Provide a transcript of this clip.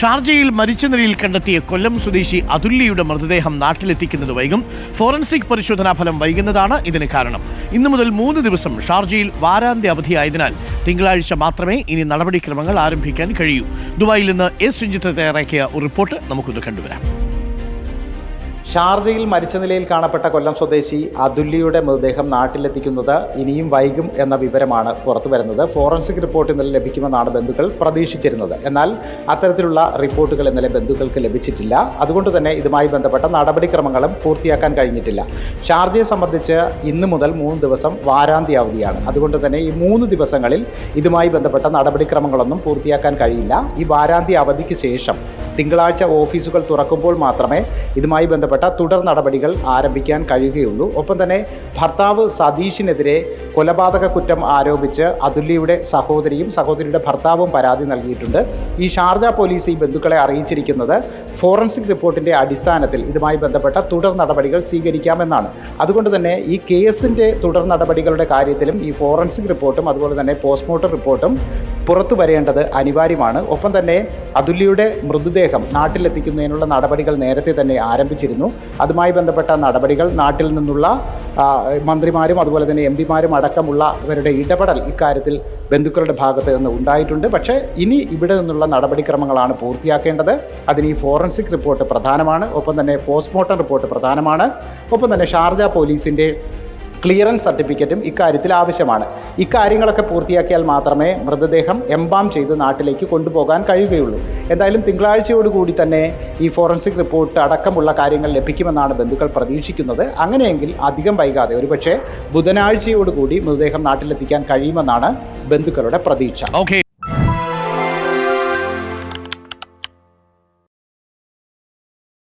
ഷാർജയിൽ മരിച്ച നിലയിൽ കണ്ടെത്തിയ കൊല്ലം സ്വദേശി അതുല്യയുടെ മൃതദേഹം നാട്ടിലെത്തിക്കുന്നത് വൈകും. ഫോറൻസിക് പരിശോധനാ ഫലം വൈകുന്നതാണ് ഇതിന് കാരണം. ഇന്നു മുതൽ മൂന്ന് ദിവസം ഷാർജയിൽ വാരാന്ത്യ അവധിയായതിനാൽ തിങ്കളാഴ്ച മാത്രമേ ഇനി നടപടിക്രമങ്ങൾ ആരംഭിക്കാൻ കഴിയൂ. ദുബായിൽ നിന്ന് എസ്. രഞ്ജിത്ത് തയ്യാറാക്കിയ റിപ്പോർട്ട് നമുക്കൊന്ന് കണ്ടുവരാം. ഷാർജയിൽ മരിച്ച നിലയിൽ കാണപ്പെട്ട കൊല്ലം സ്വദേശി അതുല്യയുടെ മൃതദേഹം നാട്ടിലെത്തിക്കുന്നത് ഇനിയും വൈകും എന്ന വിവരമാണ് പുറത്തു വരുന്നത്. ഫോറൻസിക് റിപ്പോർട്ട് ഇന്നലെ ലഭിക്കുമെന്നാണ് ബന്ധുക്കൾ പ്രതീക്ഷിച്ചിരുന്നത്. എന്നാൽ അത്തരത്തിലുള്ള റിപ്പോർട്ടുകൾ ഇന്നലെ ബന്ധുക്കൾക്ക് ലഭിച്ചിട്ടില്ല. അതുകൊണ്ട് തന്നെ ഇതുമായി ബന്ധപ്പെട്ട നടപടിക്രമങ്ങളും പൂർത്തിയാക്കാൻ കഴിഞ്ഞിട്ടില്ല. ഷാർജയെ സംബന്ധിച്ച് ഇന്ന് മുതൽ മൂന്ന് ദിവസം വാരാന്ത്യ അവധിയാണ്. അതുകൊണ്ട് തന്നെ ഈ മൂന്ന് ദിവസങ്ങളിൽ ഇതുമായി ബന്ധപ്പെട്ട നടപടിക്രമങ്ങളൊന്നും പൂർത്തിയാക്കാൻ കഴിയില്ല. ഈ വാരാന്ത്യ അവധിക്ക് ശേഷം തിങ്കളാഴ്ച ഓഫീസുകൾ തുറക്കുമ്പോൾ മാത്രമേ ഇതുമായി ബന്ധപ്പെട്ട തുടർ നടപടികൾ ആരംഭിക്കാൻ കഴിയുകയുള്ളൂ. ഒപ്പം തന്നെ ഭർത്താവ് സതീഷിനെതിരെ കൊലപാതക കുറ്റം ആരോപിച്ച് അതുല്യയുടെ സഹോദരിയും സഹോദരിയുടെ ഭർത്താവും പരാതി നൽകിയിട്ടുണ്ട്. ഈ ഷാർജ പോലീസ് ഈ ബന്ധുക്കളെ അറിയിച്ചിരിക്കുന്നത് ഫോറൻസിക് റിപ്പോർട്ടിന്റെ അടിസ്ഥാനത്തിൽ ഇതുമായി ബന്ധപ്പെട്ട തുടർ നടപടികൾ സ്വീകരിക്കാമെന്നാണ്. അതുകൊണ്ട് തന്നെ ഈ കേസിന്റെ തുടർ നടപടികളുടെ കാര്യത്തിലും ഈ ഫോറൻസിക് റിപ്പോർട്ടും അതുപോലെ തന്നെ പോസ്റ്റ്മോർട്ടം റിപ്പോർട്ടും പുറത്തു വരേണ്ടത് അനിവാര്യമാണ്. ഒപ്പം തന്നെ അതുല്യയുടെ മൃതദേഹം നാട്ടിലെത്തിക്കുന്നതിനുള്ള നടപടികൾ നേരത്തെ തന്നെ ആരംഭിച്ചിരുന്നു. അതുമായി ബന്ധപ്പെട്ട നടപടികൾ നാട്ടിൽ നിന്നുള്ള മന്ത്രിമാരും അതുപോലെ തന്നെ എം പിമാരും അടക്കമുള്ളവരുടെ ഇടപെടൽ ഇക്കാര്യത്തിൽ ബന്ധുക്കളുടെ ഭാഗത്ത് നിന്ന് ഉണ്ടായിട്ടുണ്ട്. പക്ഷേ ഇനി ഇവിടെ നിന്നുള്ള നടപടിക്രമങ്ങളാണ് പൂർത്തിയാക്കേണ്ടത്. അതിന് ഈ ഫോറൻസിക് റിപ്പോർട്ട് പ്രധാനമാണ്. ഒപ്പം തന്നെ പോസ്റ്റ്മോർട്ടം റിപ്പോർട്ട് പ്രധാനമാണ്. ഒപ്പം തന്നെ ഷാർജ പോലീസിന്റെ ക്ലിയറൻസ് സർട്ടിഫിക്കറ്റും ഇക്കാര്യത്തിൽ ആവശ്യമാണ്. ഇക്കാര്യങ്ങളൊക്കെ പൂർത്തിയാക്കിയാൽ മാത്രമേ മൃതദേഹം എംബാം ചെയ്ത് നാട്ടിലേക്ക് കൊണ്ടുപോകാൻ കഴിയുകയുള്ളൂ. എന്തായാലും തിങ്കളാഴ്ചയോടുകൂടി തന്നെ ഈ ഫോറൻസിക് റിപ്പോർട്ട് അടക്കമുള്ള കാര്യങ്ങൾ ലഭിക്കുമെന്നാണ് ബന്ധുക്കൾ പ്രതീക്ഷിക്കുന്നത്. അങ്ങനെയെങ്കിൽ അധികം വൈകാതെ ഒരുപക്ഷെ ബുധനാഴ്ചയോടുകൂടി മൃതദേഹം നാട്ടിലെത്തിക്കാൻ കഴിയുമെന്നാണ് ബന്ധുക്കളുടെ പ്രതീക്ഷ. ഓക്കെ